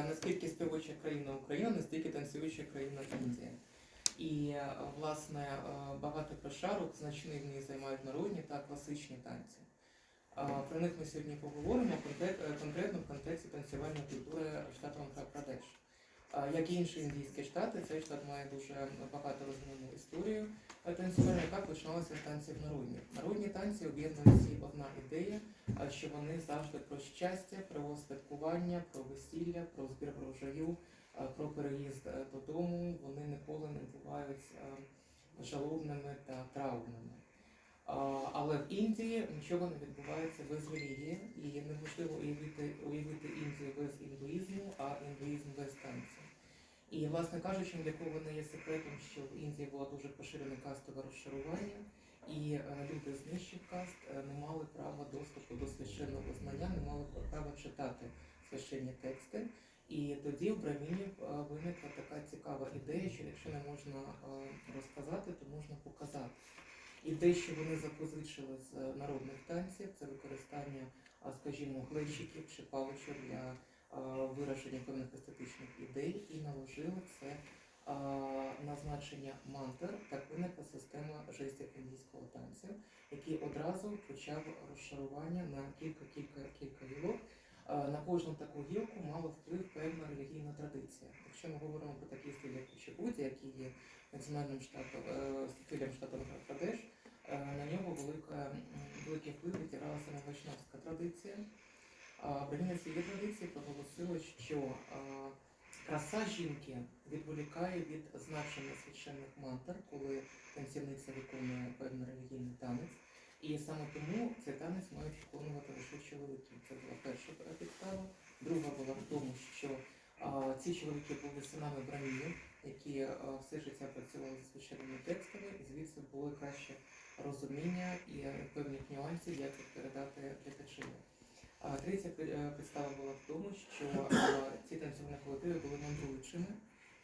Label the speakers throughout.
Speaker 1: Наскільки співуча країна Україна, настільки танцююча країна Індія. І е, власне е, багато прошарок значний в ній займають народні та класичні танці. Про них ми сьогодні поговоримо е, конкретно в контексті танцювальної культури штату Андхра-Прадеш. Як і інші індійські штати, цей штат має дуже багато розвинену історію танцювальну, яка починалася з танців народні. Народні танці об'єднують всі одна ідея, що вони завжди про щастя, про святкування, про весілля, про збір врожаю, про переїзд е, додому. Вони ніколи не бувають е, жалобними та травмними. А, Але в Індії нічого не відбувається без релігії, і неможливо уявити, уявити Індію без індуїзму, а індуїзм без. І, власне кажучи, для не є секретом, що в Індії було дуже поширене кастове розшарування, і е, люди з нижчих каст е, не мали права доступу до священного знання, не мали права читати священні тексти. І тоді в брамінів е, виникла така цікава ідея, що якщо не можна розказати, то можна показати. І те, що вони запозичили з народних танців, це використання, скажімо, глечиків чи паличок для вираження певних естетичних ідей, і наложили це на значення мантр, так виникла система жестів індійського танцю, який одразу почав розшарування на кілька кілька кілька гілок. На кожну таку гілку мала вплив певна релігійна традиція. Якщо ми говоримо про такі стилі, як Кучебуді, який є національним штатом е, стилем штату Прадеш, Е, на нього велика, великий вплив відіграла саме вайшнавська традиція. Богиня цієї традиції проголосила, що краса жінки відволікає від значення священних мантр, коли танцівниця виконує певний релігійний танець. І саме тому цей танець мають виконувати лише чоловіки. Це була перша підстава. Друга була в тому, що ці чоловіки були синами брамінів, які все життя працювали зі священними текстами, і звідси було краще розуміння і певних нюансів, як їх передати глядачеві. А третя е, підстава була в тому, що е, ці танцювальні колективи були мандруючими.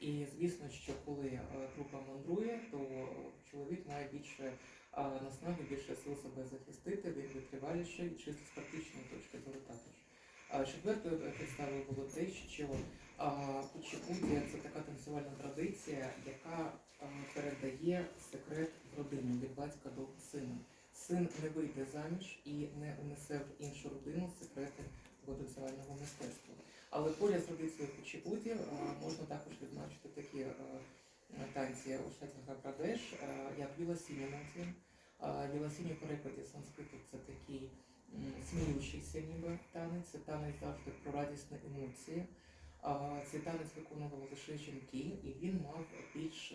Speaker 1: І звісно, що коли е, група мандрує, то чоловік має більше е, наснаги, більше сил себе захистити, він витриваліший, чисто з практичної точки зору також. Четвертою е, підставою було те, що а, кучебудія це така танцювальна традиція, яка передає секрет в родину від батька до сина. Син не вийде заміж і не унесе в іншу родину секрети танцювального мистецтва. Але поряд з традицією кучебуді а, можна також відзначити такі а, танці у штаті Прадеш, як віласіні танці. Віласіні в перекладі санскриту це такий сміючийся ніби танець, це танець завжди про радісні емоції. Цей танець виконували лише жінки, і він мав більш,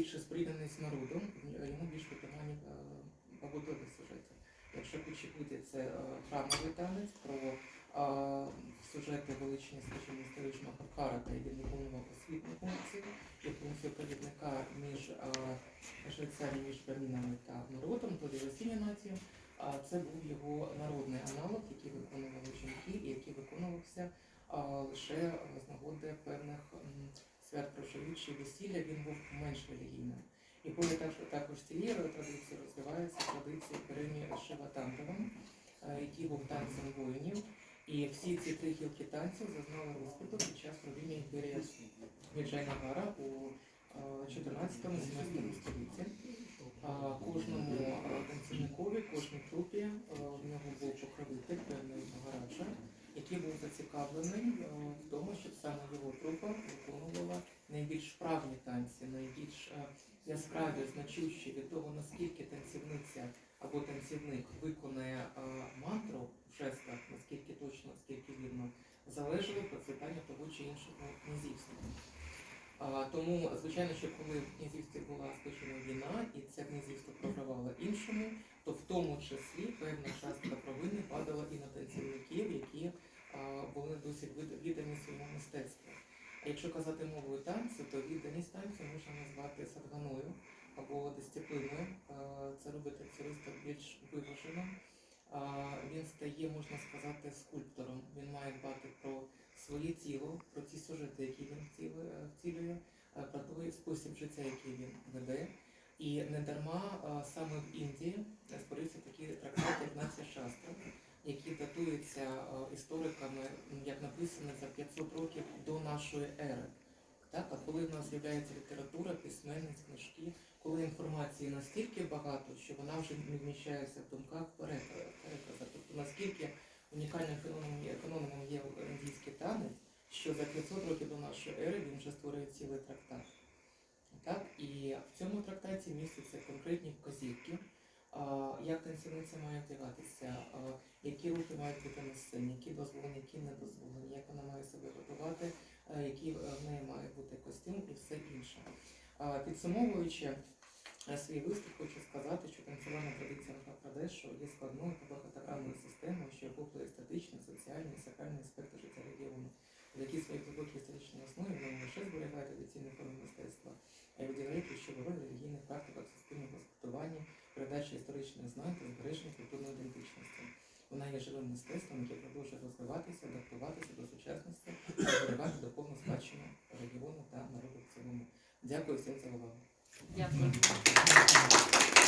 Speaker 1: е, м, більше сприяність народу, йому більш виконані е, побутові сюжети. Якщо Кучебуді це е, храмовий танець про е, сюжети величні, скажімо, історичного Харкара, він виконував освітні функції і функцію провідника між е, жрецями, між брамінами та народом, то дивосіння нації. А це був його народний аналог, який виконували жінки, і який виконувався лише з нагоди певних свят проживів чи весілля, він був менш релігійним. І поряд також, також цією традицією розвивається традиція Перемі Шиватантовим, е, який був танцем воїнів. І всі ці три гілки танців зазнали розквіту під час правління імперії Віджайнагара у 14-17 столітті. Кожному е, танцівникові, кожній трупі е, в нього був покровитель певний Магараджа, який був зацікавлений е, в тому, щоб саме його найбільш е, яскраві, значущі від того, наскільки танцівниця або танцівник виконає е, мантру в жестах, наскільки точно, наскільки вірно, залежало процвітання того чи іншого князівства. Тому, звичайно, що коли в князівстві була скажімо, війна, і це князівство програвало іншому, то в тому числі певна частка провини падала і на танцівників, які були досить від- віддані своєму мистецтву. Якщо казати мовою танцю, то відданість танцю можна назвати садганою або дисципліною. А, Це робить танцюриста більш виваженим. А, Він стає, можна сказати, скульптором. Він має дбати про своє тіло, про ті сюжети, які він втілює, втілює, е, про той спосіб життя, який він веде. І не дарма е, саме в Індії створився такий трактат, як нація шастра, які датуються е, істориками, як написано, за 500 років до нашої ери. Так, а коли в нас з'являється література, письменність, книжки, коли інформації настільки багато, що вона вже не вміщається в думках переказах. Тобто наскільки унікальним феноменом є, індійський танець, що за 500 років до нашої ери він вже створює цілий трактат. Так, і в цьому трактаті містяться конкретні вказівки, як танцівниця має вдягатися, які рухи мають бути на сцені, які дозволені, які не дозволені, як вона має себе готувати, який е, в неї має бути костюм і все інше. Підсумовуючи е, свій виступ, хочу сказати, що танцювальна традиція Махапрадешу є складною та багатогранною системою, що охоплює естетичний, соціальний і сакральний аспекти життя регіону, які свої глибокі історичні основи не лише зберігає традиційні форми мистецтва, а й виділяє ключову роль релігійних практиках суспільного спілкування, передачі історичних знань та збереження культурної ідентичності. Вона є живим мистецтвом, яке продовжує розвиватися, адаптуватися до сучасності та зберігати повну спадщину регіону та народу в цілому. Дякую всім за увагу.
Speaker 2: Дякую.